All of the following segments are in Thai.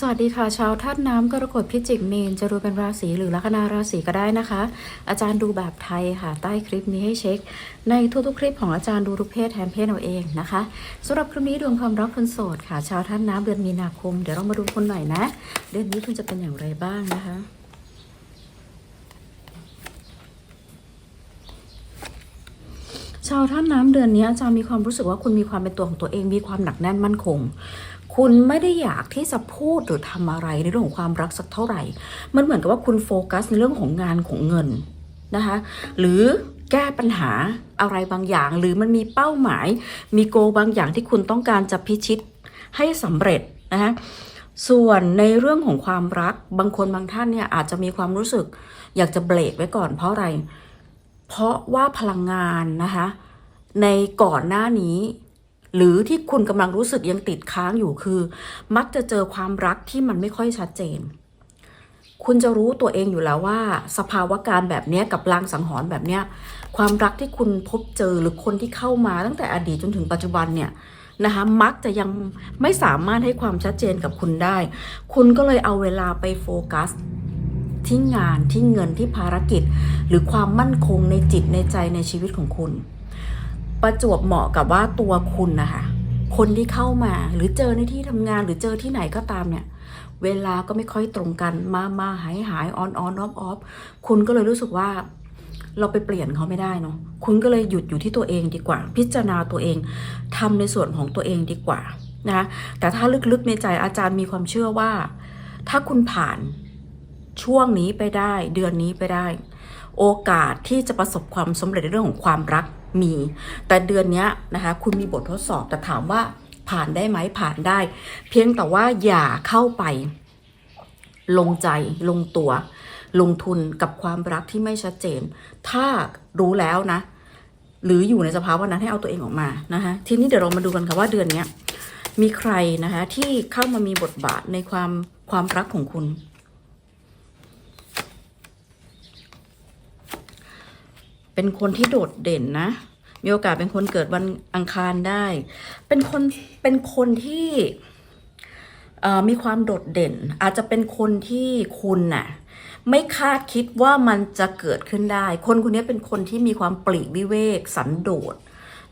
สวัสดีค่ะชาวธาตุน้ำกรกฎพิจิกเมนจะดูเป็นราศีหรือลัคนาราศีก็ได้นะคะ อาจารย์ดูแบบไทยค่ะ ใต้คลิปนี้ให้เช็ค ในทุกๆคลิปของอาจารย์ดูทุกเพศแทนเพศเอาเองนะคะสำหรับคลิปนี้ดวงความรักคนโสดค่ะชาวธาตุน้ำเดือนมีนาคมเดี๋ยวเรามาดูคนหน่อยนะ เดือนนี้คุณจะเป็นอย่างไรบ้างนะคะชาวท่านน้ำเดือนนี้อาจารย์มีความรู้สึกว่าคุณมีความเป็นตัวของตัวเองมีความหนักแน่นมั่นคง คุณไม่ได้อยากที่จะพูดหรือทำอะไรในเรื่องของความรักสักเท่าไหร่ มันเหมือนกับว่าคุณโฟกัสในเรื่องของงานของเงินนะคะ หรือแก้ปัญหาอะไรบางอย่าง หรือมันมีเป้าหมาย มีโกบางอย่างที่คุณต้องการจะพิชิตให้สำเร็จนะคะส่วนในเรื่องของความรักบางคนบางท่านเนี่ยอาจจะมีความรู้สึก อยากจะเบรกไว้ก่อนเพราะอะไร เพราะว่าพลังงานนะคะ ในก่อนหน้านี้ หรือที่คุณกำลังรู้สึกยังติดค้างอยู่คือ มักจะเจอความรักที่มันไม่ค่อยชัดเจน คุณจะรู้ตัวเองอยู่แล้วว่า สภาวะการแบบนี้กับลางสังหรณ์แบบเนี้ยความรักที่คุณพบเจอหรือคนที่เข้ามาตั้งแต่อดีตจนถึงปัจจุบันเนี่ยนะคะมักจะยังไม่สามารถให้ความชัดเจนกับคุณได้ คุณก็เลยเอาเวลาไปโฟกัสที่งานที่เงินที่ภารกิจ หรือความมั่นคงในจิตในใจในชีวิตของคุณ ประจวบเหมาะกับว่าตัวคุณนะคะคนที่เข้ามาหรือเจอในที่ทำงานหรือเจอที่ไหนก็ตามเนี่ย เวลาก็ไม่ค่อยตรงกันมามาหายหายออนออนออฟออฟคุณก็เลยรู้สึกว่าเราไปเปลี่ยนเขาไม่ได้เนาะคุณก็เลยหยุดอยู่ที่ตัวเองดีกว่า พิจารณาตัวเองทำในส่วนของตัวเองดีกว่านะคะแต่ถ้าลึกๆในใจอาจารย์มีความเชื่อว่า ถ้าคุณผ่านช่วงนี้ไปได้ เดือนนี้ไปได้ โอกาสที่จะประสบความสำเร็จในเรื่องของความรักมี แต่เดือนนี้นะคะ คุณมีบททดสอบแต่ถามว่าผ่านได้ไหมผ่านได้ เพียงแต่ว่าอย่าเข้าไป ลงใจลงตัว ลงทุนกับความรักที่ไม่ชัดเจน ถ้ารู้แล้วนะ หรืออยู่ในสภาวะนั้นให้เอาตัวเองออกมานะคะทีนี้เดี๋ยวเรามาดูกันค่ะว่าเดือนนี้มีใครนะคะที่เข้ามามีบทบาทในความความรักของคุณ เป็นคนที่โดดเด่นนะ มีโอกาสเป็นคนเกิดวันอังคารได้ เป็นคนเป็นคนที่มีความโดดเด่น อาจจะเป็นคนที่คุณน่ะไม่คาดคิดว่ามันจะเกิดขึ้นได้ คนคนนี้เป็นคนที่มีความปลีกวิเวก สันโดษ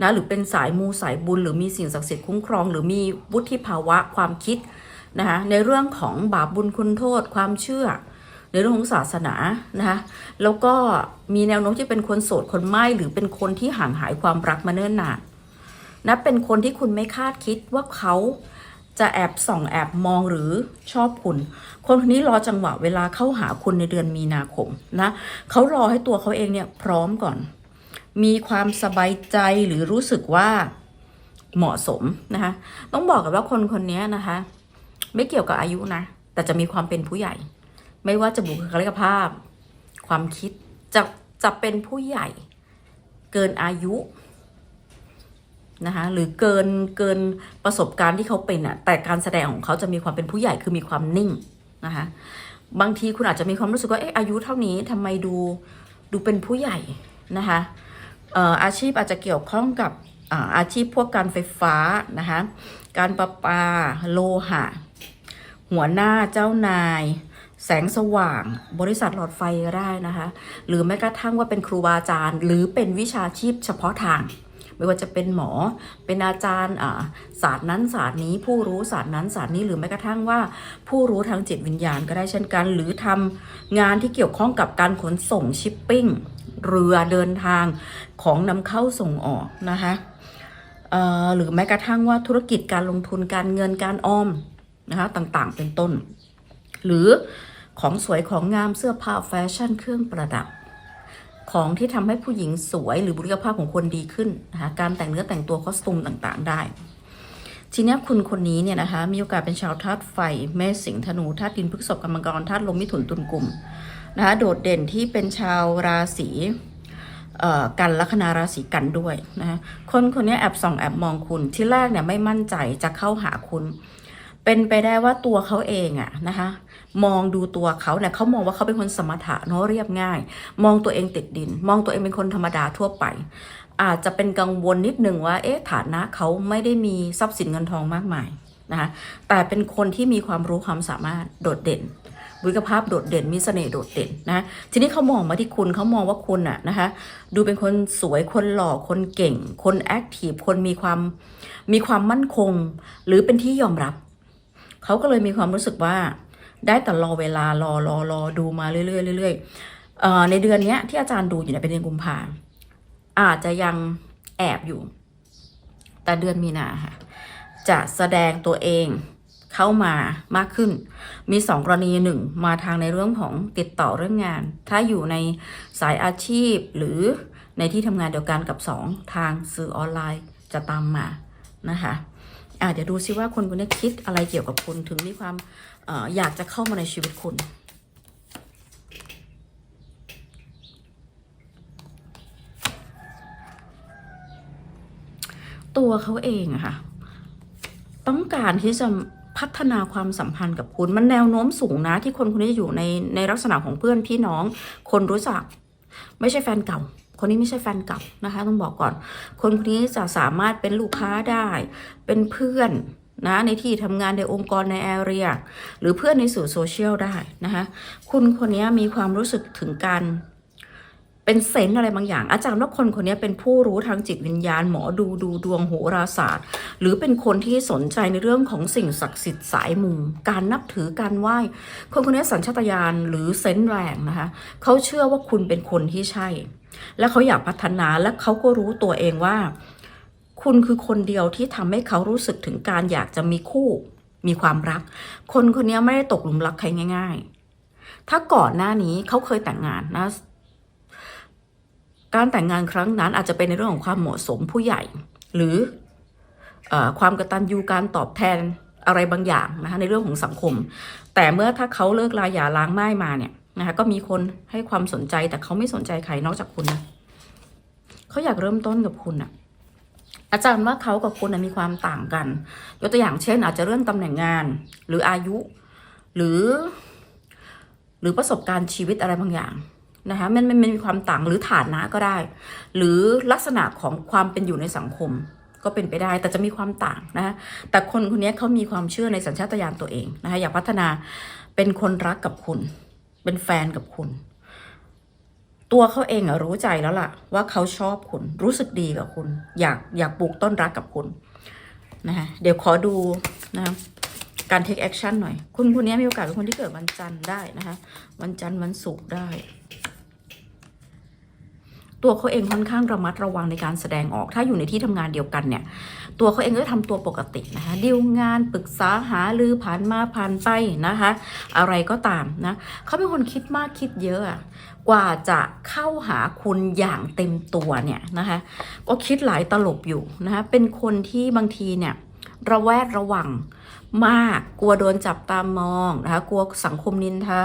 นะหรือเป็นสายมูสายบุญ หรือมีสิ่งศักดิ์สิทธิ์คุ้มครอง หรือมีวุฒิภาวะความคิดนะคะในเรื่องของบาปบุญคุณโทษความเชื่อ ในเรื่องของศาสนานะคะแล้วก็มีแนวโน้มที่เป็นคนโสดคนไม่หรือเป็นคนที่ห่างหายความรักมาเนิ่นนานนะเป็นคนที่คุณไม่คาดคิดว่าเขาจะแอบส่องแอบมองหรือชอบคุณ คนคนนี้รอจังหวะเวลาเข้าหาคุณในเดือนมีนาคมนะเขารอให้ตัวเขาเองเนี่ยพร้อมก่อน มีความสบายใจหรือรู้สึกว่าเหมาะสมนะคะต้องบอกกันว่าคนคนนี้นะคะ ไม่เกี่ยวกับอายุนะ แต่จะมีความเป็นผู้ใหญ่ ไม่ว่าจะบุคลิกภาพ ความคิดจะจะเป็นผู้ใหญ่เกินอายุนะคะหรือเกินเกินประสบการณ์ที่เขาเป็นอะแต่การแสดงของเขาจะมีความเป็นผู้ใหญ่คือมีความนิ่งนะคะบางทีคุณอาจจะมีความรู้สึกว่าเอ๊ะอายุเท่านี้ทำไมดูดูเป็นผู้ใหญ่นะคะเอ่ออาชีพอาจจะเกี่ยวข้องกับอาชีพพวกการไฟฟ้านะคะการประปาโลหะ หัวหน้าเจ้านาย แสงสว่าง บริษัทหลอดไฟก็ได้นะคะ หรือแม้กระทั่งว่าเป็นครูบาอาจารย์ หรือเป็นวิชาชีพเฉพาะทาง ไม่ว่าจะเป็นหมอ เป็นอาจารย์ศาสตร์นั้นศาสตร์นี้ผู้รู้ศาสตร์นั้นศาสตร์นี้หรือแม้กระทั่งว่า ผู้รู้ทางจิตวิญญาณก็ได้เช่นกัน หรือทำงานที่เกี่ยวข้องกับการขนส่งชิปปิ้งเรือเดินทางของนำเข้าส่งออกนะคะหรือแม้กระทั่งว่าธุรกิจการลงทุนการเงินการออมนะคะต่างๆ เป็นต้น หรือของสวยของงามเสื้อผ้าแฟชั่นเครื่องประดับ ของที่ทำให้ผู้หญิงสวยหรือบุคลิกภาพของคนดีขึ้นนะคะการแต่งเนื้อแต่งตัวคอสตูมต่างๆ ได้ ทีนี้คุณคนนี้เนี่ยนะคะมีโอกาสเป็นชาวธาตุไฟเมษสิงห์ธนูธาตุดินพฤษภกรรมกรธาตุลมมิถุนตุลกลุ่มนะคะโดดเด่นที่เป็นชาวราศีกันลัคนาราศีกันด้วยนะคนคนนี้แอบส่องแอบมองคุณที่แรกเนี่ยไม่มั่นใจจะเข้าหาคุณ เป็นไปได้ว่าตัวเขาเองอะนะคะ มองดูตัวเขาเนี่ยเขามองว่าเขาเป็นคนสมถะเนาะเรียบง่าย มองตัวเองติดดิน มองตัวเองเป็นคนธรรมดาทั่วไป อาจจะเป็นกังวลนิดนึงว่าเอ๊ะฐานะเขาไม่ได้มีทรัพย์สินเงินทองมากมายนะคะแต่เป็นคนที่มีความรู้ความสามารถโดดเด่นบุคลิกภาพโดดเด่นมีเสน่ห์โดดเด่นนะทีนี้เขามองมาที่คุณเขามองว่าคุณอะนะคะดูเป็นคนสวยคนหล่อคนเก่ง คนแอคทีฟคนมีความมีความมั่นคง หรือเป็นที่ยอมรับ เขาก็เลยมีความรู้สึกว่าได้แต่รอเวลารอรอรอดูมาเรื่อยๆเรื่อยๆในเดือนนี้ที่อาจารย์ดูอยู่เนี่ยเป็นเดือนกุมภาอาจจะยังแอบอยู่ แต่เดือนมีนาค่ะจะแสดงตัวเองเข้ามามากขึ้น มีสองกรณีหนึ่งมาทางในเรื่องของติดต่อเรื่องงาน ถ้าอยู่ในสายอาชีพหรือในที่ทำงานเดียวกันกับสองทางสื่อออนไลน์จะตามมานะคะ อะเดี๋ยวดูซิว่าคนคนนี้คิดอะไรเกี่ยวกับคุณถึงมีความอออยากจะเข้ามาในชีวิตคุณตัวเขาเองอะค่ะ ต้องการที่จะพัฒนาความสัมพันธ์กับคุณ มันแนวโน้มสูงนะ ที่คนคนนี้จะอยู่ในในลักษณะของเพื่อนพี่น้อง คนรู้จัก ไม่ใช่แฟนเก่า คนนี้ไม่ใช่แฟนเก่านะคะ ต้องบอกก่อน คนคนนี้จะสามารถเป็นลูกค้าได้ เป็นเพื่อนนะในที่ทำงานในองค์กรในแอเรีย หรือเพื่อนในสื่อโซเชียลได้นะคะคุณคนนี้มีความรู้สึกถึงการเป็นเซนอะไรบางอย่าง อาจารย์ว่าคนคนนี้เป็นผู้รู้ทางจิตวิญญาณ หมอดูดูดวงโหราศาสตร์ หรือเป็นคนที่สนใจในเรื่องของสิ่งศักดิ์สิทธิ์สายมูการนับถือการไหว้ คนคนนี้สัญชาตญาณหรือเซนแรงนะคะเขาเชื่อว่าคุณเป็นคนที่ใช่ และเขาอยากพัฒนาและเขาก็รู้ตัวเองว่า คุณคือคนเดียวที่ทำให้เขารู้สึกถึงการอยากจะมีคู่ มีความรัก คนคนนี้ไม่ได้ตกหลุมรักใครง่าย ๆ ถ้าก่อนหน้านี้เขาเคยแต่งงานนะการแต่งงานครั้งนั้นอาจจะเป็นในเรื่องของความเหมาะสมผู้ใหญ่ หรืออความกระตัญญูการตอบแทนอะไรบางอย่างนะคะในเรื่องของสังคม แต่เมื่อถ้าเขาเลิกลาหย่าล้างไม้มาเนี่ย นะคะก็มีคนให้ความสนใจแต่เขาไม่สนใจใครนอกจากคุณนะเขาอยากเริ่มต้นกับคุณอะอาจารย์ว่าเขากับคุณนะมีความต่างกันยกตัวอย่างเช่น อาจจะเรื่องตำแหน่งงาน หรืออายุ หรือ หรือประสบการณ์ชีวิตอะไรบางอย่างนะคะมันมันมันมีความต่างหรือฐานะก็ได้ หรือลักษณะของความเป็นอยู่ในสังคมก็เป็นไปได้แต่จะมีความต่างนะคะแต่คนคนนี้เขามีความเชื่อในสัญชาตญาณตัวเองนะคะอยากพัฒนาเป็นคนรักกับคุณ เป็นแฟนกับคุณ ตัวเขาเองอะรู้ใจแล้วล่ะ ว่าเขาชอบคุณ รู้สึกดีกับคุณ อยากอยากปลูกต้นรักกับคุณนะคะเดี๋ยวขอดูนะคะการ take action หน่อย คุณคนนี้มีโอกาสเป็นคนที่เกิดวันจันทร์ได้นะคะ วันจันทร์วันศุกร์ได้ ตัวเขาเองค่อนข้างระมัดระวังในการแสดงออก ถ้าอยู่ในที่ทำงานเดียวกันเนี่ย ตัวเขาเองก็จะทำตัวปกตินะคะดีลงานปรึกษาหารือผ่านมาผ่านไปนะคะ อะไรก็ตามนะเขาเป็นคนคิดมากคิดเยอะกว่าจะเข้าหาคุณอย่างเต็มตัวเนี่ยนะคะก็คิดหลายตลบอยู่นะคะเป็นคนที่บางทีเนี่ยระแวดระวัง มาก กลัวโดนจับตามองนะคะ กลัวสังคมนินทา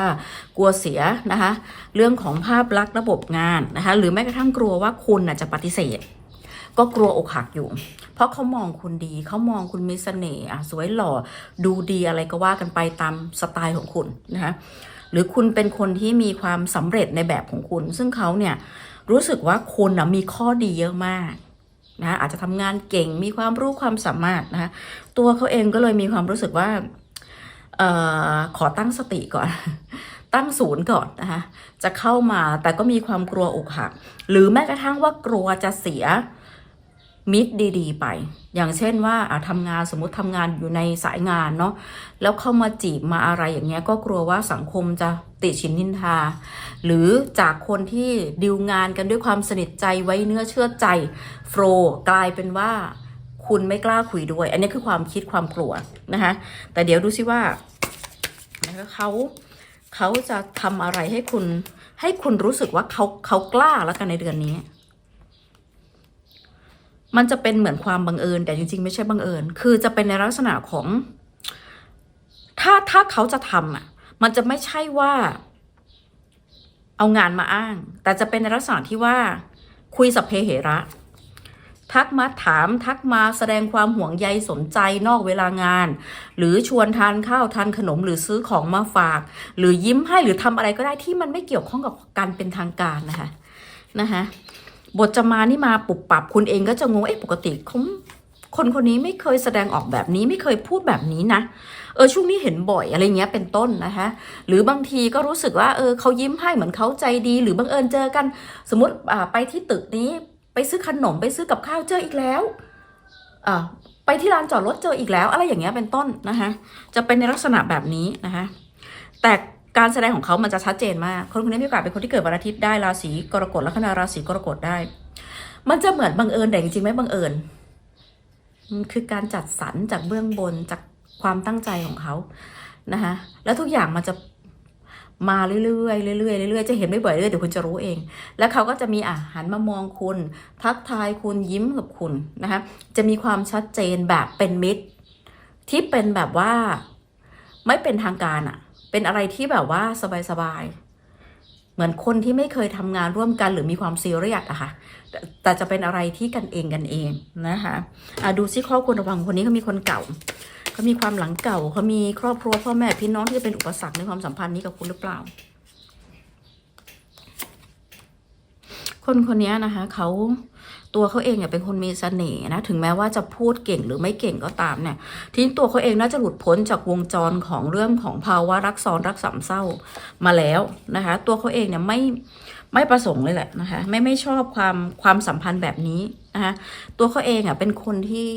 กลัวเสียนะคะ เรื่องของภาพลักษณ์ระบบงานนะคะ หรือแม้กระทั่งกลัวว่าคุณจะปฏิเสธ ก็กลัวอกหักอยู่ เพราะเขามองคุณดี เขามองคุณมีเสน่ห์สวยหล่อ ดูดีอะไรก็ว่ากันไปตามสไตล์ของคุณนะคะหรือคุณเป็นคนที่มีความสำเร็จในแบบของคุณ ซึ่งเขาเนี่ยรู้สึกว่าคุณนะมีข้อดีเยอะมาก นะอาจจะทำงานเก่งมีความรู้ความสามารถนะคะตัวเขาเองก็เลยมีความรู้สึกว่าเอ่อขอตั้งสติก่อน ตั้งศูนย์ก่อนนะคะจะเข้ามาแต่ก็มีความกลัวอกหัก หรือแม้กระทั่งว่ากลัวจะเสียมิตรดี ๆ ไป อย่างเช่นว่าทำงานสมมติทำงานอยู่ในสายงานเนาะแล้วเข้ามาจีบมาอะไรอย่างเงี้ยก็กลัวว่าสังคมจะ ติชินนินทา หรือจากคนที่ดิวงานกันด้วยความสนิทใจไว้เนื้อเชื่อใจโฟลกลายเป็นว่าคุณไม่กล้าคุยด้วย อันนี้คือความคิดความกลัวนะคะแต่เดี๋ยวดูซิว่าเขาเขาจะทำอะไรให้คุณ ให้คุณรู้สึกว่าเขาเขากล้าแล้วกันในเดือนนี้ มันจะเป็นเหมือนความบังเอิญ แต่จริง ๆ ไม่ใช่บังเอิญ คือจะเป็นในลักษณะของ ถ้าถ้าเขาจะทำอะ มันจะไม่ใช่ว่า เอางานมาอ้าง แต่จะเป็นในลักษณะที่ว่า คุยสัพเพเหระ ทักมาถามทักมาแสดงความห่วงใยสนใจนอกเวลางาน หรือชวนทานข้าวทานขนมหรือซื้อของมาฝาก หรือยิ้มให้หรือทำอะไรก็ได้ที่มันไม่เกี่ยวข้องกับการเป็นทางการนะคะนะคะบทจะมานี่มาปุบปับคุณเองก็จะงงเอ๊ะปกติคนคนนี้ไม่เคยแสดงออกแบบนี้ไม่เคยพูดแบบนี้นะ ออช่วงนี้เห็นบ่อยอะไรเงี้ยเป็นต้นนะคะหรือบางทีก็รู้สึกว่าเออเขายิ้มให้เหมือนเขาใจดี หรือบังเอิญเจอกัน สมมติอ่าไปที่ตึกนี้ไปซื้อขนมไปซื้อกับข้าวเจออีกแล้วอ่าไปที่ลานจอดรถเจออีกแล้ว อะไรอย่างเงี้ยเป็นต้นนะคะจะเป็นในลักษณะแบบนี้นะคะแต่การแสดงของเขามันจะชัดเจนมากคนคนนี้มีโอกาสเป็นคนที่เกิดวันอาทิตย์ได้ราศีกรกฎลัคนาราศีกรกฎได้ มันจะเหมือนบังเอิญแต่จริงๆไม่บังเอิญมันคือการจัดสรรจากเบื้องบนจาก ความตั้งใจของเขานะคะแล้วทุกอย่างมันจะมาเรื่อยๆเรื่อยๆเรื่อยๆจะเห็นไม่บ่อยเรื่อยๆเดี๋ยวคุณจะรู้เอง แล้วเขาก็จะมีอาหารมามองคุณ ทักทายคุณยิ้มกับคุณนะคะจะมีความชัดเจนแบบเป็นมิตร ที่เป็นแบบว่า ไม่เป็นทางการอะเป็นอะไรที่แบบว่าสบายๆ เหมือนคนที่ไม่เคยทำงานร่วมกันหรือมีความซีเรียสอะค่ะแต่จะเป็นอะไรที่กันเองกันเองนะคะะดูซิครอบครัวระวังคนนี้เขามีคนเก่าเขามีความหลังเก่าเขามีครอบครัวพ่อแม่พี่น้องที่จะเป็นอุปสรรคในความสัมพันธ์นี้กับคุณหรือเปล่า คนคนนี้นะคะเขา ตัวเขาเองเนี่ยเป็นคนมีเสน่ห์นะถึงแม้ว่าจะพูดเก่งหรือไม่เก่งก็ตามเนี่ยทีนี้ตัวเขาเองน่าจะหลุดพ้นจากวงจรของเรื่องของภาวะรักซ้อนรักสามเศร้ามาแล้วนะคะ ตัวเขาเองเนี่ยไม่ไม่ประสงค์เลยแหละนะคะไม่ไม่ชอบความความสัมพันธ์แบบนี้นะคะตัวเขาเองอะเป็นคนที่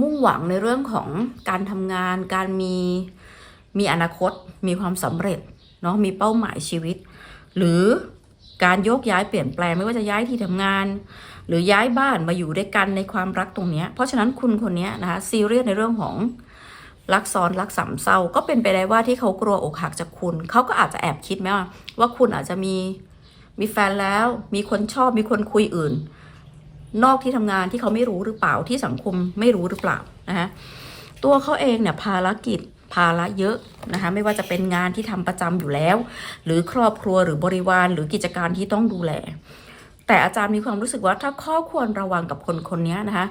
มุ่งหวังในเรื่องของการทำงาน การมีมีอนาคต มีความสำเร็จเนาะมีเป้าหมายชีวิต หรือ การโยกย้ายเปลี่ยนแปลงไม่ว่าจะย้ายที่ทำงาน หรือย้ายบ้านมาอยู่ด้วยกันในความรักตรงนี้ เพราะฉะนั้นคุณคนนี้นะคะซีเรียสในเรื่องของรักซ้อนรักสามเศร้าก็เป็นไปได้ว่าที่เขากลัวอกหักจากคุณ เขาก็อาจจะแอบคิดไหมว่าว่าคุณอาจจะมีมีแฟนแล้ว มีคนชอบมีคนคุยอื่น นอกที่ทำงานที่เขาไม่รู้หรือเปล่าที่สังคมไม่รู้หรือเปล่านะคะตัวเขาเองเนี่ยภารกิจ ภาระเยอะนะคะไม่ว่าจะเป็นงานที่ทำประจำอยู่แล้ว หรือครอบครัวหรือบริวารหรือกิจการที่ต้องดูแล แต่อาจารย์มีความรู้สึกว่าถ้าข้อควรระวังกับคนคนนี้นะคะ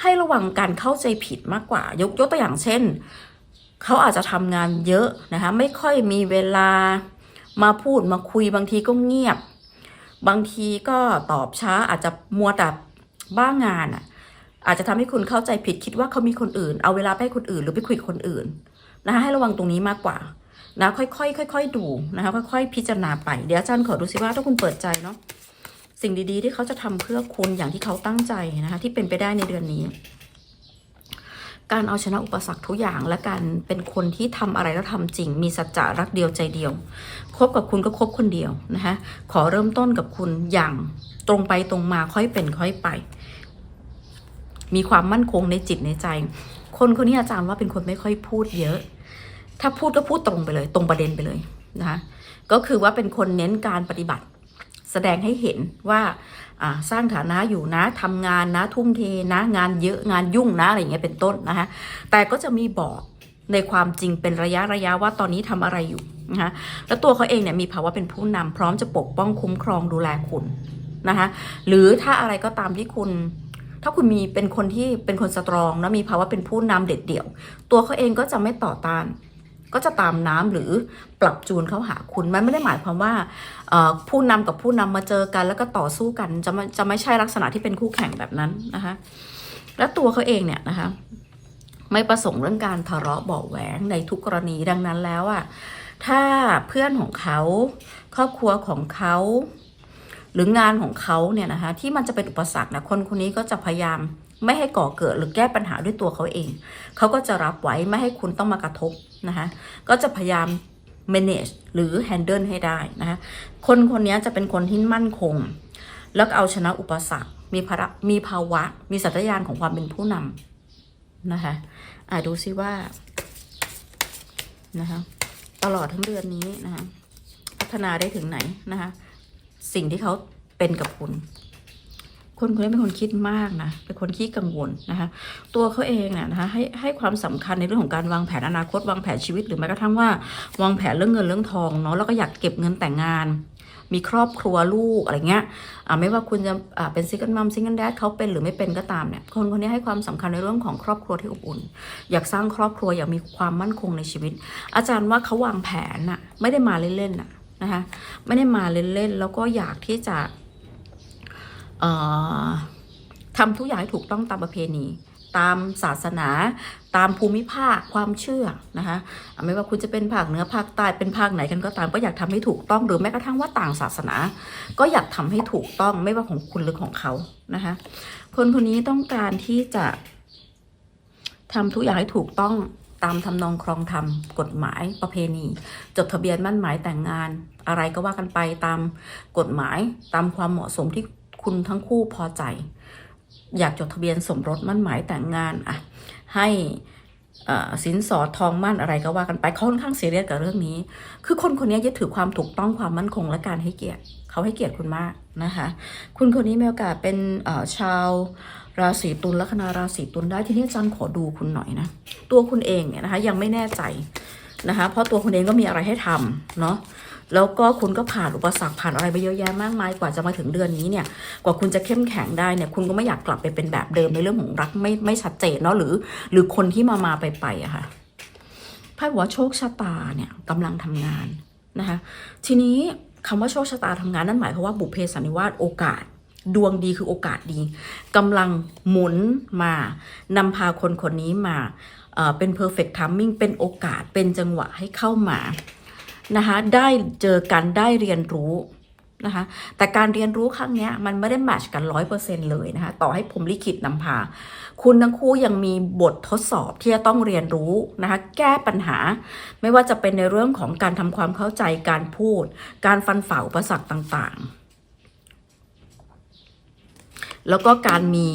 ให้ระวังการเข้าใจผิดมากกว่า ยกยกตัวอย่างเช่น เขาอาจจะทำงานเยอะนะคะไม่ค่อยมีเวลามาพูดมาคุยบางทีก็เงียบ บางทีก็ตอบช้าอาจจะมัวแต่บ้างงานอะ อาจจะทำให้คุณเข้าใจผิดคิดว่าเขามีคนอื่น เอาเวลาไปให้คนอื่นหรือไปคุยกับคนอื่นนะคะให้ระวังตรงนี้มากกว่านะค่อยๆค่อยๆดูนะคะค่อยๆพิจารณาไปเดี๋ยวอาจารย์ขอดูซิว่าถ้าคุณเปิดใจเนาะสิ่งดีๆ ที่เขาจะทำเพื่อคุณอย่างที่เขาตั้งใจนะคะที่เป็นไปได้ในเดือนนี้ การเอาชนะอุปสรรคทุกอย่างและการเป็นคนที่ทำอะไรแล้วทำจริง มีสัจจะรักเดียวใจเดียวคบกับคุณก็คบคนเดียวนะคะขอเริ่มต้นกับคุณอย่างตรงไปตรงมาค่อยเป็นค่อยไป มีความมั่นคงในจิตในใจ คนคนนี้อาจารย์ว่าเป็นคนไม่ค่อยพูดเยอะ ถ้าพูดก็พูดตรงไปเลย ตรงประเด็นไปเลยนะคะก็คือว่าเป็นคนเน้นการปฏิบัติ แสดงให้เห็นว่าสร้างฐานะอยู่นะทำงานนะทุ่มเทนะงานเยอะงานยุ่งนะอะไรอย่างเงี้ยเป็นต้นนะคะแต่ก็จะมีบอกในความจริงเป็นระยะระยะว่าตอนนี้ทำอะไรอยู่นะคะแล้วตัวเขาเองเนี่ยมีภาวะเป็นผู้นำพร้อมจะปกป้องคุ้มครองดูแลคุณนะคะหรือถ้าอะไรก็ตามที่คุณ ถ้าคุณมีเป็นคนที่เป็นคนสตรองนะมีภาวะเป็นผู้นำเด็ดเดี่ยว ตัวเขาเองก็จะไม่ต่อต้าน ก็จะตามน้ำหรือปรับจูนเข้าหาคุณมันไม่ได้หมายความว่าผู้นำกับผู้นำมาเจอกัน แล้วก็ต่อสู้กันจะไม่จะไม่ใช่ลักษณะที่เป็นคู่แข่งแบบนั้นนะคะ และตัวเขาเองเนี่ยนะคะ ไม่ประสงค์เรื่องการทะเลาะเบาแหวงในทุกกรณีดังนั้นแล้วอะถ้าเพื่อนของเขาครอบครัวของเขา รืองานของเขาเนี่ยนะคะที่มันจะเป็นอุปสรรคนะคนคนนี้ก็จะพยายามไม่ให้ก่อเกิดหรือแก้ปัญหาด้วยตัวเขาเอง เขาก็จะรับไว้ไม่ให้คุณต้องมากระทบนะคะก็จะพยายาม manage หรือ handle ให้ได้นะคะคนคนนี้จะเป็นคนที่มั่นคง แล้วเอาชนะอุปสรรค มีภาระมีภาวะ มีสัตยานของความเป็นผู้นำนะคะอ่าดูซิว่านะคะตลอดทั้งเดือนนี้นะคะพัฒนาได้ถึงไหนนะคะ สิ่งที่เขาเป็นกับคุณ คนคนนี้เป็นคนคิดมากนะ เป็นคนขี้กังวลนะคะ ตัวเขาเองเนี่ยนะคะให้ให้ความสำคัญในเรื่องของการวางแผนอนาคต วางแผนชีวิตหรือแม้กระทั่งว่าวางแผนเรื่องเงินเรื่องทองเนาะแล้วก็อยากเก็บเงินแต่งงาน มีครอบครัวลูกอะไรเงี้ยไม่ว่าคุณจะเป็นซิงเกิลมัมซิงเกิลแดดเขาเป็นหรือไม่เป็นก็ตามเนี่ยคนคนนี้ให้ความสำคัญในเรื่องของครอบครัวที่อบอุ่น อยากสร้างครอบครัวอยากมีความมั่นคงในชีวิต อาจารย์ว่าเขาวางแผนน่ะไม่ได้มาเล่นๆน่ะ นะคะไม่ได้มาเล่นๆแล้วก็อยากที่จะทำทุกอย่างให้ถูกต้องตามประเพณี ตามศาสนาตามภูมิภาคความเชื่อนะคะไม่ว่าคุณจะเป็นภาคเหนือภาคใต้เป็นภาคไหนกันก็ตามก็อยากทำให้ถูกต้องหรือแม้กระทั่งว่าต่างศาสนา ก็อยากทำให้ถูกต้องไม่ว่าของคุณหรือของเขานะคะคนคนนี้ต้องการที่จะทำทุกอย่างให้ถูกต้อง ตามทำนองครองธรรมกฎหมายประเพณี จดทะเบียนมั่นหมายแต่งงาน อะไรก็ว่ากันไปตามกฎหมายตามความเหมาะสมที่คุณทั้งคู่พอใจ อยากจดทะเบียนสมรสมั่นหมายแต่งงานอะให้สินสอดทองมั่นอะไรก็ว่ากันไปเขาค่อนข้างซียเรียสกับเรื่องนี้ คือคนคนนี้ยึดถือความถูกต้องความมั่นคงและการให้เกียรติ เขาให้เกียรติคุณมากนะคะ คุณคนนี้มีโอกาสเป็นชาว ราศีตุลลัคนาราศีตุลได้ทีนี้อาจารย์ขอดูคุณหน่อยนะ ตัวคุณเองเนี่ยนะคะยังไม่แน่ใจนะคะ เพราะตัวคุณเองก็มีอะไรให้ทำเนาะแล้วก็คุณก็ผ่านอุปสรรคผ่านอะไรไปเยอะแยะมากมายกว่าจะมาถึงเดือนนี้เนี่ย กว่าคุณจะเข้มแข็งได้เนี่ยคุณก็ไม่อยากกลับไปเป็นแบบเดิมในเรื่องของรักไม่ไม่ชัดเจนเนาะหรือ หรือคนที่มามาไปไปอะค่ะไพ่บอกว่าโชคชะตาเนี่ยกำลังทำงานนะคะ ทีนี้คำว่าโชคชะตาทำงานนั่นหมายความว่าบุพเพสันนิวาสโอกาส ดวงดีคือโอกาสดีกำลังหมุนมานำพาคนคนนี้มาเอ่อเป็น perfect timing เป็นโอกาสเป็นจังหวะให้เข้ามานะคะได้เจอกันได้เรียนรู้นะคะแต่การเรียนรู้ครั้งนี้มันไม่ได้แมชกันร้อยเปอร์เซ็นเลยนะคะต่อให้ผมลิขิตนำพา คุณทั้งคู่ยังมีบททดสอบที่จะต้องเรียนรู้นะคะแก้ปัญหา ไม่ว่าจะเป็นในเรื่องของการทำความเข้าใจการพูด การฟันฝ่าอุปสรรคต่างๆ แล้วก็การมี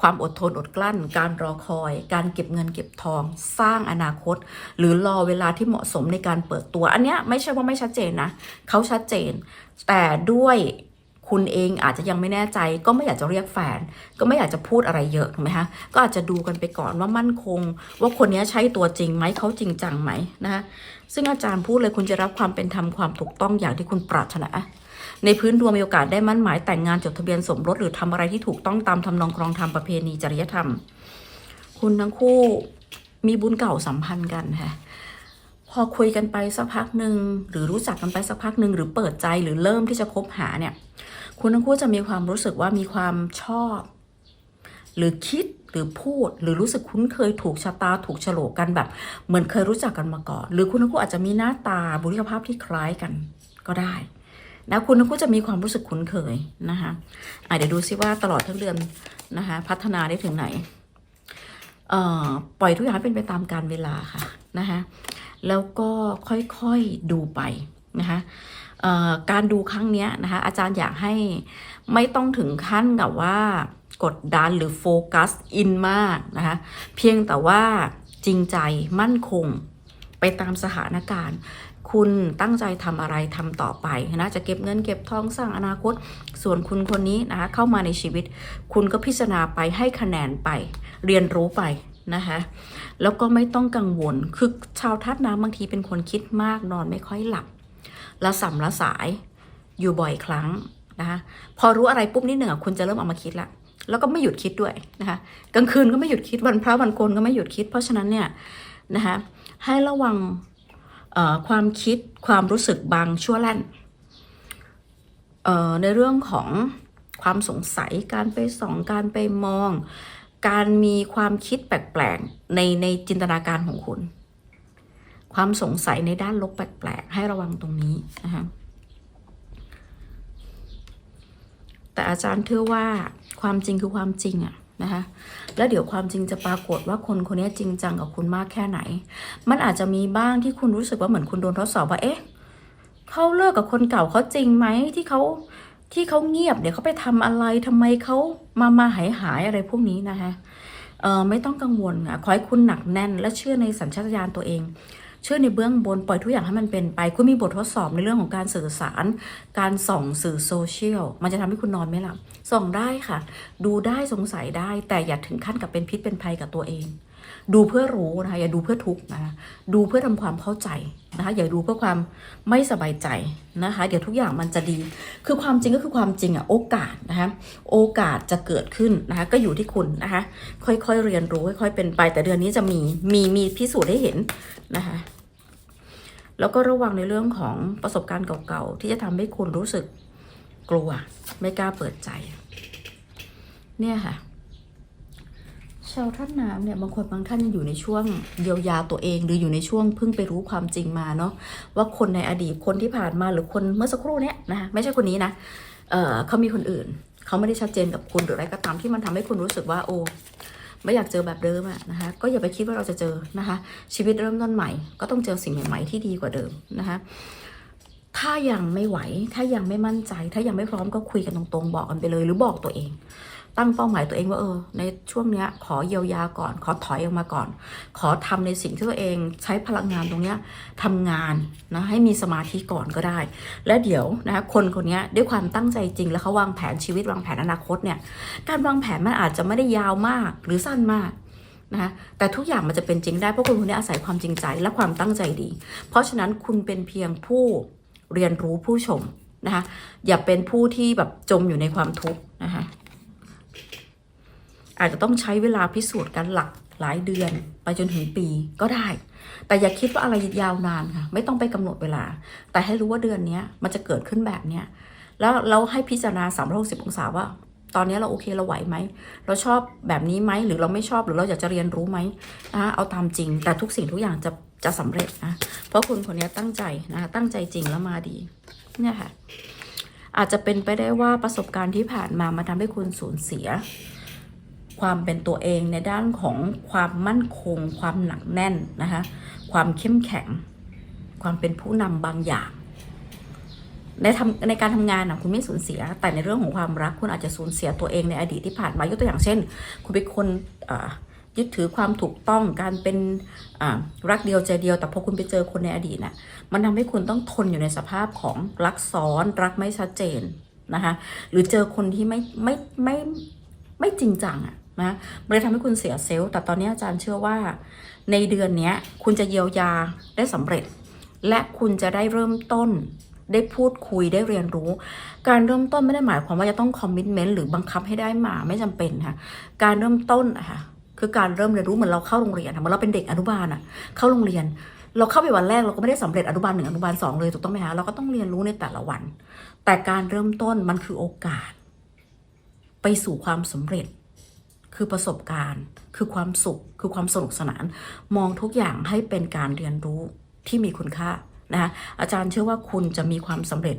ความอดทนอดกลั้น การรอคอย การเก็บเงินเก็บทอง สร้างอนาคต หรือรอเวลาที่เหมาะสมในการเปิดตัว อันเนี้ยไม่ใช่ว่าไม่ชัดเจนนะเขาชัดเจน แต่ด้วยคุณเองอาจจะยังไม่แน่ใจ ก็ไม่อยากจะเรียกแฟน ก็ไม่อยากจะพูดอะไรเยอะถูกไหมคะก็อาจจะดูกันไปก่อนว่ามั่นคง ว่าคนนี้ใช่ตัวจริงไหมเขาจริงจังไหมนะคะซึ่งอาจารย์พูดเลยคุณจะรับความเป็นธรรมความถูกต้องอย่างที่คุณปรารถนา ในพื้นดวงมีโอกาสได้มั่นหมายแต่งงานจดทะเบียนสมรสหรือทำอะไรที่ถูกต้องตามทำนองครองธรรมประเพณีจริยธรรม คุณทั้งคู่มีบุญเก่าสัมพันธ์กันค่ะพอคุยกันไปสักพักหนึ่งหรือรู้จักกันไปสักพักหนึ่งหรือเปิดใจหรือเริ่มที่จะคบหาเนี่ย คุณทั้งคู่จะมีความรู้สึกว่ามีความชอบ หรือคิดหรือพูดหรือรู้สึกคุ้นเคยถูกชะตาถูกโฉลกกันแบบ เหมือนเคยรู้จักกันมาก่อน หรือคุณทั้งคู่อาจจะมีหน้าตาบุคลิกภาพที่คล้ายกันก็ได้ นะคุณทั้งคู่จะมีความรู้สึกคุ้นเคยนะคะอะเดี๋ยวดูซิว่าตลอดทั้งเดือนนะคะ พัฒนาได้ถึงไหนเอ่อปล่อยทุกอย่างเป็นไปตามการเวลาค่ะนะคะแล้วก็ค่อยๆดูไปนะคะการดูครั้งนี้นะคะอาจารย์อยากให้ไม่ต้องถึงขั้นกับว่ากดดันหรือโฟกัสอินมากนะคะเพียงแต่ว่าจริงใจมั่นคงไปตามสถานการณ์ คุณตั้งใจทำอะไรทำต่อไปนะจะเก็บเงินเก็บทองสร้างอนาคต ส่วนคุณคนนี้นะคะเข้ามาในชีวิต คุณก็พิจารณาไปให้คะแนนไป เรียนรู้ไปนะคะแล้วก็ไม่ต้องกังวล คือชาวธาตุน้ำบางทีเป็นคนคิดมากนอนไม่ค่อยหลับละสัมละสายอยู่บ่อยครั้งนะคะพอรู้อะไรปุ๊บนิดหนึ่งคุณจะเริ่มเอามาคิดละแล้วก็ไม่หยุดคิดด้วยนะคะกลางคืนก็ไม่หยุดคิดวันพระวันโกนก็ไม่หยุดคิด เพราะฉะนั้นเนี่ยนะคะให้ระวัง ความคิดความรู้สึกบางชั่วแล่นในเรื่องของความสงสัยการไปส่องการไปมอง การมีความคิดแปลกๆในในจินตนาการของคุณ ความสงสัยในด้านลบแปลกๆให้ระวังตรงนี้นะคะแต่อาจารย์เชื่อว่าความจริงคือความจริงอะ นะคะแล้วเดี๋ยวความจริงจะปรากฏว่าคนคนนี้จริงจังกับคุณมากแค่ไหน มันอาจจะมีบ้างที่คุณรู้สึกว่าเหมือนคุณโดนทดสอบว่าเอ๊ะเขาเลิกกับคนเก่าเขาจริงไหมที่เขาที่เขาเงียบเดี๋ยวเขาไปทำอะไรทำไมเขามามาหายหายอะไรพวกนี้นะคะเออไม่ต้องกังวลค่ะขอให้คุณหนักแน่นและเชื่อในสัญชาตญาณตัวเอง เชื่อในเบื้องบนปล่อยทุกอย่างให้มันเป็นไป คุณมีบททดสอบในเรื่องของการสื่อสาร การส่องสื่อโซเชียลมันจะทำให้คุณนอนไม่หลับส่องได้ค่ะ ดูได้สงสัยได้แต่อย่าถึงขั้นกับเป็นพิษเป็นภัยกับตัวเอง ดูเพื่อรู้นะคะอย่าดูเพื่อทุกข์นะคะดูเพื่อทำความเข้าใจนะคะอย่าดูเพื่อความไม่สบายใจนะคะ เดี๋ยวทุกอย่างมันจะดี คือความจริงก็คือความจริงอะโอกาสนะคะโอกาสจะเกิดขึ้นนะคะก็อยู่ที่คุณนะคะ ค่อยๆเรียนรู้ค่อยๆเป็นไป แต่เดือนนี้จะมีมีมีพิสูจน์ให้เห็นนะคะแล้วก็ระวังในเรื่องของประสบการณ์เก่าๆ ที่จะทำให้คุณรู้สึกกลัว ไม่กล้าเปิดใจ เนี่ยค่ะ ชาวท่านน้ำเนี่ยบางคนบางท่านยังอยู่ในช่วงเยียวยาตัวเอง หรืออยู่ในช่วงเพิ่งไปรู้ความจริงมาเนาะว่าคนในอดีตคนที่ผ่านมาหรือคนเมื่อสักครู่เนี้ยนะคะไม่ใช่คนนี้นะเเขามีคนอื่น เขาไม่ได้ชัดเจนกับคุณหรืออะไรก็ตามที่มันทำให้คุณรู้สึกว่าโอ้ไม่อยากเจอแบบเดิมอะนะคะก็อย่าไปคิดว่าเราจะเจอนะคะชีวิตเริ่มต้นใหม่ ก็ต้องเจอสิ่งใหม่ ๆ ที่ดีกว่าเดิมนะคะถ้ายังไม่ไหว ถ้ายังไม่มั่นใจ ถ้ายังไม่พร้อมก็คุยกันตรงๆ บอกกันไปเลย หรือบอกตัวเอง ตั้งเป้าหมายตัวเองว่าเออ ในช่วงเนี้ย ขอเยียวยาก่อน ขอถอยออกมาก่อน ขอทำในสิ่งที่ตัวเองใช้พลังงานตรงเนี้ยทำงานนะให้มีสมาธิก่อนก็ได้ และเดี๋ยวนะคะคนคนนี้ด้วยความตั้งใจจริง แล้วเขาวางแผนชีวิตวางแผนอนาคตเนี่ยการวางแผนมันอาจจะไม่ได้ยาวมากหรือสั้นมากนะคะแต่ทุกอย่างมันจะเป็นจริงได้เพราะคนคนนี้อาศัยความจริงใจและความตั้งใจดี เพราะฉะนั้นคุณเป็นเพียงผู้เรียนรู้ผู้ชมนะคะอย่าเป็นผู้ที่แบบจมอยู่ในความทุกข์นะคะ อาจจะต้องใช้เวลาพิสูจน์กันหลักหลายเดือนไปจนถึงปีก็ได้ แต่อย่าคิดว่าอะไรยาวนานค่ะ ไม่ต้องไปกำหนดเวลา แต่ให้รู้ว่าเดือนนี้มันจะเกิดขึ้นแบบเนี้ยแล้วเราให้พิจารณา 360 องศาว่า ตอนนี้เราโอเคเราไหวไหม เราชอบแบบนี้ไหมหรือเราไม่ชอบหรือเราอยากจะเรียนรู้ไหมนะเอาตามจริง แต่ทุกสิ่งทุกอย่างจะจะสำเร็จนะ เพราะคุณคนนี้ตั้งใจนะตั้งใจจริงแล้วมาดี เนี่ยค่ะ อาจจะเป็นไปได้ว่าประสบการณ์ที่ผ่านมามาทำให้คุณสูญเสีย ความเป็นตัวเองในด้านของความมั่นคง ความหนักแน่นนะคะ ความเข้มแข็ง ความเป็นผู้นำบางอย่าง ในทำในการทำงานนะคุณไม่สูญเสีย แต่ในเรื่องของความรักคุณอาจจะสูญเสียตัวเองในอดีตที่ผ่านมายกตัวอย่างเช่น คุณเป็นคนยึดถือความถูกต้องการเป็นรักเดียวใจเดียว แต่พอคุณไปเจอคนในอดีตน่ะมันทำให้คุณต้องทนอยู่ในสภาพของรักซ้อนรักไม่ชัดเจนนะคะหรือเจอคนที่ไม่ไม่ไม่ไม่จริงจังอะ นะมันเลยทำให้คุณเสียเซลล์ แต่ตอนนี้อาจารย์เชื่อว่า ในเดือนนี้คุณจะเยียวยาได้สำเร็จ และคุณจะได้เริ่มต้นได้พูดคุยได้เรียนรู้ การเริ่มต้นไม่ได้หมายความว่าจะต้องคอมมิชเมนต์หรือบังคับให้ได้มาไม่จำเป็นค่ะการเริ่มต้นค่ะคือการเริ่มเรียนรู้เหมือนเราเข้าโรงเรียนเหมือนเราเป็นเด็กอนุบาลอะเข้าโรงเรียน เราเข้าไปวันแรกเราก็ไม่ได้สำเร็จอนุบาลหนึ่งอนุบาลสองเลยถูกต้องไหมคะเราก็ต้องเรียนรู้ในแต่ละวัน แต่การเริ่มต้นมันคือโอกาส ไปสู่ความสำเร็จ คือประสบการณ์ คือความสุข คือความสนุกสนาน มองทุกอย่างให้เป็นการเรียนรู้ที่มีคุณค่านะคะอาจารย์เชื่อว่าคุณจะมีความสำเร็จ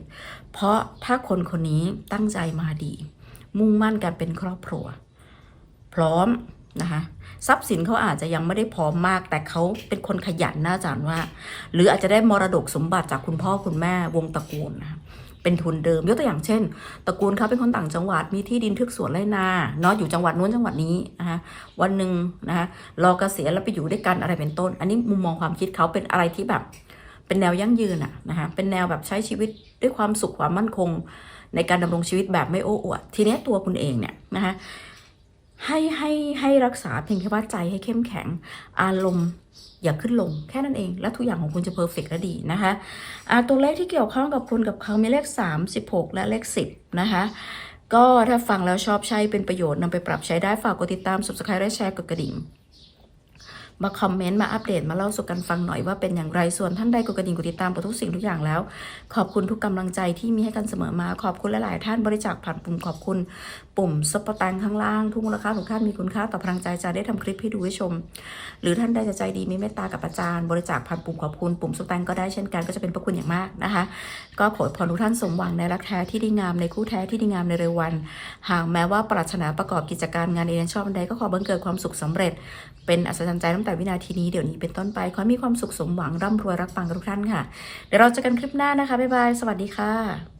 เพราะถ้าคนคนนี้ตั้งใจมาดี มุ่งมั่นกันเป็นครอบครัว พร้อมนะคะทรัพย์สินเขาอาจจะยังไม่ได้พร้อมมาก แต่เขาเป็นคนขยันนะอาจารย์ว่า หรืออาจจะได้มรดกสมบัติจากคุณพ่อคุณแม่วงตระกูลนะะ เป็นทุนเดิมยกตัวอย่างเช่นตระกูลเขาเป็นคนต่างจังหวัดมีที่ดินทึกสวนไรนาเนาะอยู่จังหวัดนู้นจังหวัดนี้นะคะวันหนึ่งนะคะรอเกษียณแล้วไปอยู่ด้วยกันอะไรเป็นต้น อันนี้มุมมองความคิดเขาเป็นอะไรที่แบบ เป็นแนวยั่งยืนอะนะคะเป็นแนวแบบใช้ชีวิตด้วยความสุขความมั่นคง ในการดำรงชีวิตแบบไม่โอ้อวด ทีนี้ตัวคุณเองเนี่ยนะคะให้ให้ให้รักษาเพียงแค่ว่าใจให้เข้มแข็งอารมณ์ อย่าขึ้นลงแค่นั้นเอง และทุกอย่างของคุณจะเพอร์เฟกและดีนะคะะตัวเลขที่เกี่ยวข้องกับคุณกับเขามีเลข3 16และเลข 10 นะคะก็ถ้าฟังแล้วชอบใช้เป็นประโยชน์นำไปปรับใช้ได้ฝากกดติดตาม subscribe และแชร์กดกระดิ่ง มาคอมเมนต์มาอัปเดตมาเล่าสู่กันฟังหน่อยว่าเป็นอย่างไรส่วนท่านใดกดกระดิ่งกดติดตามกดทุกสิ่งทุกอย่างแล้ว ขอบคุณทุกกำลังใจที่มีให้กันเสมอมาขอบคุณหลายๆ ท่านบริจาคผ่านปุ่มขอบคุณปุ่มซุปเปตังข้างล่าง ทุกมูลค่าของท่านมีคุณค่าต่อพลังใจจะได้ทำคลิปให้ดูให้ชม หรือท่านใดจะใจดีมีเมตตากับอาจารย์ บริจาคผ่านปุ่มขอบคุณปุ่มซุปเปตังก็ได้เช่นกันก็จะเป็นพระคุณอย่างมากนะคะ ก็ขอพรทุกท่านสมหวังในรักแท้ที่ดีงามในคู่แท้ที่ดีงามในเร็ววัน หากแม้ว่าปรารถนาประกอบกิจการงานเรียนชอบใดก็ขอบังเกิดความสุขสำเร็จ เป็นอัศจรรย์ใจตั้งแต่วินาทีนี้เดี๋ยวนี้เป็นต้นไป ขอให้มีความสุขสมหวังร่ำรวยรักปังกับทุกท่านค่ะ เดี๋ยวเราเจอกันคลิปหน้านะคะบ๊ายบายสวัสดีค่ะ